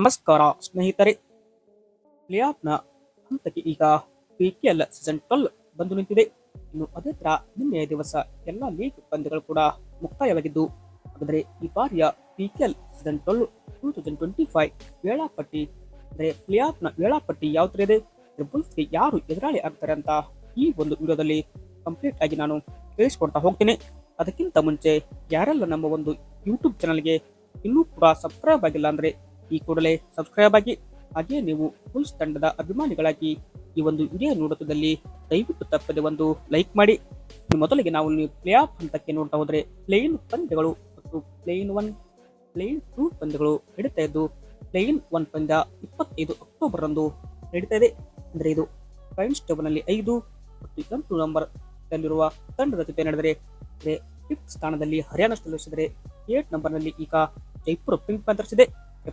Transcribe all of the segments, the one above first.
ನಮಸ್ಕಾರ, ಸ್ನೇಹಿತರೆ. ಪ್ಲೇಆಫ್ನ ಹಂತಕ್ಕೆ ಈಗ P K L season twelve ಬಂದು ನಿಂತಿದೆ. ಇನ್ನು ಅದೇ ತರ ನಿನ್ನೆಯ ದಿವಸ ಎಲ್ಲ ಲೀಗ್ ಪಂದ್ಯಗಳು ಕೂಡ ಮುಕ್ತಾಯವಾಗಿದ್ದು ಆದರೆ ಈ ಬಾರಿಯ P K L season twelve two thousand twenty five ವೇಳಾಪಟ್ಟಿ, ಅಂದರೆ ಪ್ಲೇಆಫ್ನ ವೇಳಾಪಟ್ಟಿ ಯಾವ ಥರ ಇದೆ? ಬುಲ್ಸ್ಗೆ ಯಾರು ಎದುರಾಳಿ ಆಗ್ತಾರೆ ಅಂತ ಈ ಒಂದು ವಿಡಿಯೋದಲ್ಲಿ ಕಂಪ್ಲೀಟ್ ಆಗಿ ನಾನು ತಿಳಿಸ್ಕೊಡ್ತಾ ಹೋಗ್ತೀನಿ. ಅದಕ್ಕಿಂತ ಮುಂಚೆ ಯಾರೆಲ್ಲ ನಮ್ಮ ಒಂದು ಯೂಟ್ಯೂಬ್ ಚಾನಲ್ಗೆ ಇನ್ನೂ ಕೂಡ ಸಬ್ಸ್ಕ್ರೈಬ್ ಆಗಿಲ್ಲ ಅಂದ್ರೆ ಈ ಕೂಡಲೇ ಸಬ್ಸ್ಕ್ರೈಬ್ ಆಗಿ, ಹಾಗೆ ನೀವು ಪುಲ್ಸ್ ತಂಡದ ಅಭಿಮಾನಿಗಳಾಗಿ ಈ ಒಂದು ವಿಡಿಯೋ ನೋಡುತ್ತದಲ್ಲಿ ದಯವಿಟ್ಟು ತಪ್ಪದೆ ಒಂದು ಲೈಕ್ ಮಾಡಿ. ಮೊದಲಿಗೆ ನಾವು ಪ್ಲೇ ಆಫ್ ಹಂತಕ್ಕೆ ನೋಡ್ತಾ ಹೋದರೆ ಪ್ಲೇನ್ ಪಂದ್ಯಗಳು ಮತ್ತು ಪ್ಲೇನ್ ಒನ್ ಪ್ಲೇನ್ ಟೂ ಪಂದ್ಯಗಳು ನಡೀತಾ ಇದ್ದು ಪ್ಲೇನ್ ಒನ್ ಪಂದ್ಯ ಇಪ್ಪತ್ತೈದು ಅಕ್ಟೋಬರ್ ರಂದು ನಡೀತಾ ಇದೆ. ಅಂದ್ರೆ ಇದು ಪಾಯಿಂಟ್ಸ್ ಟೇಬಲ್ನಲ್ಲಿ ಐದು ಮತ್ತು ಎಂಟು ನಂಬರ್ ಅಲ್ಲಿರುವ ತಂಡದ ಜೊತೆ ನಡೆದರೆ, ಅಂದರೆ ಫಿಫ್ತ್ ಸ್ಥಾನದಲ್ಲಿ ಹರಿಯಾಣ ಸ್ಟೇಲರ್ಸ್ ಏಟ್ ನಂಬರ್ನಲ್ಲಿ ಈಗ Jaipur pink panthers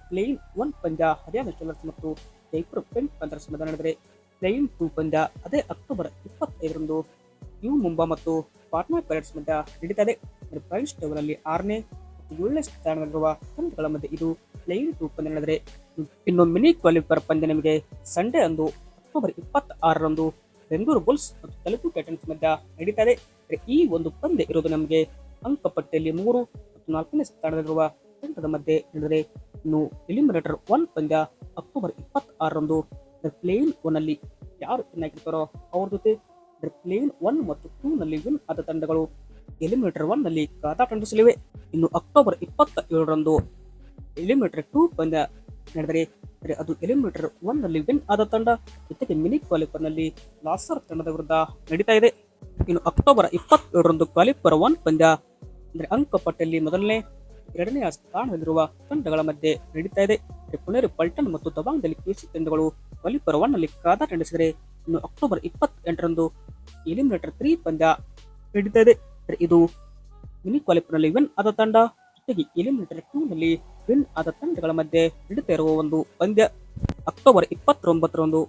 play in one ಪಂದ್ಯ ಹರಿಯಾಣ ಸ್ಟೇಲರ್ಸ್ ಮತ್ತು ಜೈಪುರ್ ಪೆನ್ ಪಂದರ್ಸ್ ಮಧ್ಯ ನಡೆದರೆ ಪ್ಲೇನ್ ಟೂ ಪಂದ್ಯ ಅದೇ ಅಕ್ಟೋಬರ್ ಇಪ್ಪತ್ತೈದರಂದು ಯು ಮುಂಬಾ ಮತ್ತು ಪಾಟ್ನಾ ಪೈರೇಟ್ಸ್ ಮಧ್ಯ ನಡೀತಾ ಪ್ರೈಸ್ ಟೇಬಲ್ನಲ್ಲಿ ಆರನೇ ಮತ್ತು ಏಳನೇ ಸ್ಥಾನದಲ್ಲಿರುವ ತಂಡಗಳ ಮಧ್ಯೆ ಇದು ಪ್ಲೇನ್ ಟೂ ಪಂದ್ಯ ನಡೆದರೆ. ಇನ್ನು ಮಿನಿ ಕ್ವಾಲಿಫೈರ್ ಪಂದ್ಯ ನಿಮಗೆ ಸಂಡೇ ಅಂದು ಅಕ್ಟೋಬರ್ ಇಪ್ಪತ್ತಾರರಂದು ಬೆಂಗಳೂರು ಬುಲ್ಸ್ ಮತ್ತು ತೆಲುಗು ಟೈಟನ್ಸ್ ಮಧ್ಯ ನಡೀತಾ ಇದೆ. ಈ ಒಂದು ಪಂದ್ಯ ಇರೋದು ನಮಗೆ ಅಂಕಪಟ್ಟಿಯಲ್ಲಿ ಮೂರು ಮತ್ತು ನಾಲ್ಕನೇ ಸ್ಥಾನದಲ್ಲಿರುವ ತಂಡದ ಮಧ್ಯೆ ನಡೆದರೆ ಇನ್ನು ಎಲಿಮಿನೇಟರ್ ಒನ್ ಪಂದ್ಯ ಅಕ್ಟೋಬರ್ ಇಪ್ಪತ್ತಾರರಂದು ಪ್ಲೇನ್ ಒನ್ ಅಲ್ಲಿ ಯಾರು ಚೆನ್ನಾಗಿರ್ತಾರೋ ಅವ್ರ ಜೊತೆ ಪ್ಲೇನ್ ಒನ್ ಮತ್ತು ಟೂ ನಲ್ಲಿ ವಿನ್ ಆದ ತಂಡಗಳು ಎಲಿಮಿನೇಟರ್ ಒನ್ನಲ್ಲಿ ಕಾದಾಟ ನಡೆಸಲಿವೆ ಇನ್ನು ಅಕ್ಟೋಬರ್ ಇಪ್ಪತ್ತ ಏಳರಂದು ಎಲಿಮಿನೇಟರ್ ಟೂ ಪಂದ್ಯ ನಡೆದರೆ ಅಂದ್ರೆ ಅದು ಎಲಿಮಿನೇಟರ್ ಒನ್ನಲ್ಲಿ ವಿನ್ ಆದ ತಂಡ, ಜೊತೆಗೆ ಮಿನಿ ಕ್ವಾಲಿಫರ್ನಲ್ಲಿ ಲಾಸರ್ ತಂಡದ ವಿರುದ್ಧ ನಡೀತಾ ಇದೆ. ಇನ್ನು ಅಕ್ಟೋಬರ್ ಇಪ್ಪತ್ತೇಳರಂದು ಕ್ವಾಲಿಫರ್ ಒನ್ ಪಂದ್ಯ ಅಂದ್ರೆ ಅಂಕಪಟ್ಟಿಯಲ್ಲಿ ಮೊದಲನೇ ಎರಡನೇ ಸ್ಥಾನದಲ್ಲಿರುವ ತಂಡಗಳ ಮಧ್ಯೆ ನಡೀತಾ ಇದೆ. ಅಂದ್ರೆ ಪುಣೇರಿ ಪಲ್ಟನ್ ಮತ್ತು ದಬಾಂಗ್ದಲ್ಲಿ ಪಿಸಿ ತಂಡಗಳು ಕ್ವಾಲಿಫರ್ ಒನ್ನಲ್ಲಿ ಕಾದಾಟ ನಡೆಸಿದರೆ ಇನ್ನು ಅಕ್ಟೋಬರ್ ಇಪ್ಪತ್ತೆಂಟರಂದು ಎಲಿಮಿನೇಟರ್ ತ್ರೀ ಪಂದ್ಯ ನಡೀತಾ ಇದೆ. ಇದು ಮಿನಿ ಕ್ವಾಲಿಫರ್ನಲ್ಲಿ ವಿನ್ ಆದ ತಂಡ, ಜೊತೆಗೆ ಎಲಿಮಿನೇಟರ್ ಟೂ ನಲ್ಲಿ ವಿನ್ ಆದ ತಂಡಗಳ ಮಧ್ಯೆ ನಡೀತಾ ಇರುವ ಒಂದು ಪಂದ್ಯ. ಅಕ್ಟೋಬರ್ ಇಪ್ಪತ್ತೊಂಬತ್ತರಂದು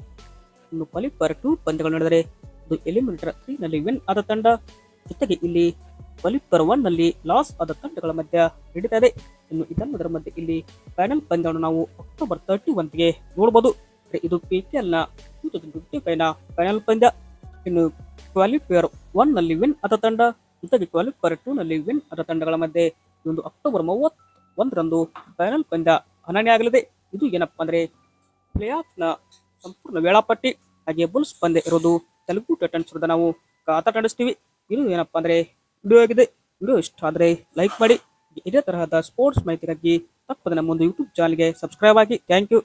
ಇನ್ನು ಪಲಿಪರ್ ಟೂ ಪಂದ್ಯಗಳು ನಡೆದರೆ ಇದು ಎಲಿಮಿನೇಟರ್ ತ್ರೀ ನಲ್ಲಿ ವಿನ್ ಆದ ತಂಡ, ಜೊತೆಗೆ ಇಲ್ಲಿ ಕ್ವಾಲಿಫೈರ್ ಒನ್ನಲ್ಲಿ ಲಾಸ್ ಆದ ತಂಡಗಳ ಮಧ್ಯ ನಡೀತದೆ. ಇನ್ನು ಇದೆಲ್ಲದರ ಮಧ್ಯೆ ಇಲ್ಲಿ ಫೈನಲ್ ಪಂದ್ಯವನ್ನು ನಾವು ಅಕ್ಟೋಬರ್ ತರ್ಟಿ ಒನ್ಗೆ ನೋಡಬಹುದು ಇದು ಪಿ ಕೆ ಎಲ್ನ ಟೂ ಫೈನಲ್ ಪಂದ್ಯ. ಇನ್ನು ಕ್ವಾಲಿಫೈಯರ್ ಒನ್ನಲ್ಲಿ ವಿನ್ ಆದ ತಂಡ, ಜೊತೆಗೆ ಕ್ವಾಲಿಫೈರ್ ಟೂ ನಲ್ಲಿ ವಿನ್ ಆದ ತಂಡಗಳ ಮಧ್ಯೆ ಒಂದು ಅಕ್ಟೋಬರ್ ಮೂವತ್ ಒಂದರಂದು ಫೈನಲ್ ಪಂದ್ಯ ಹಣನೆ ಆಗಲಿದೆ. ಇದು ಏನಪ್ಪಾ ಅಂದ್ರೆ ಪ್ಲೇ ಆಫ್ನ ಸಂಪೂರ್ಣ ವೇಳಾಪಟ್ಟಿ. ಹಾಗೆ ಬುಲ್ಸ್ ಪಂದ್ಯ ಇರೋದು ತೆಲುಗು ಟೈಟನ್ಸ್ ನಾವು ಕಾತ ನಡೆಸ್ತೀವಿ ಇದು ಏನಪ್ಪಾ ಅಂದ್ರೆ ವಿಡಿಯೋ ಆಗಿದೆ ವಿಡಿಯೋ ಇಷ್ಟ ಆದರೆ ಲೈಕ್ ಮಾಡಿ. ಇದೇ ತರಹದ ಸ್ಪೋರ್ಟ್ಸ್ ಮಾಹಿತಿಗಾಗಿ ತಪ್ಪದೆ ನಮ್ಮ ಒಂದು ಯೂಟ್ಯೂಬ್ ಚಾನಲ್ಗೆ ಸಬ್ಸ್ಕ್ರೈಬ್ ಆಗಿ. Thank you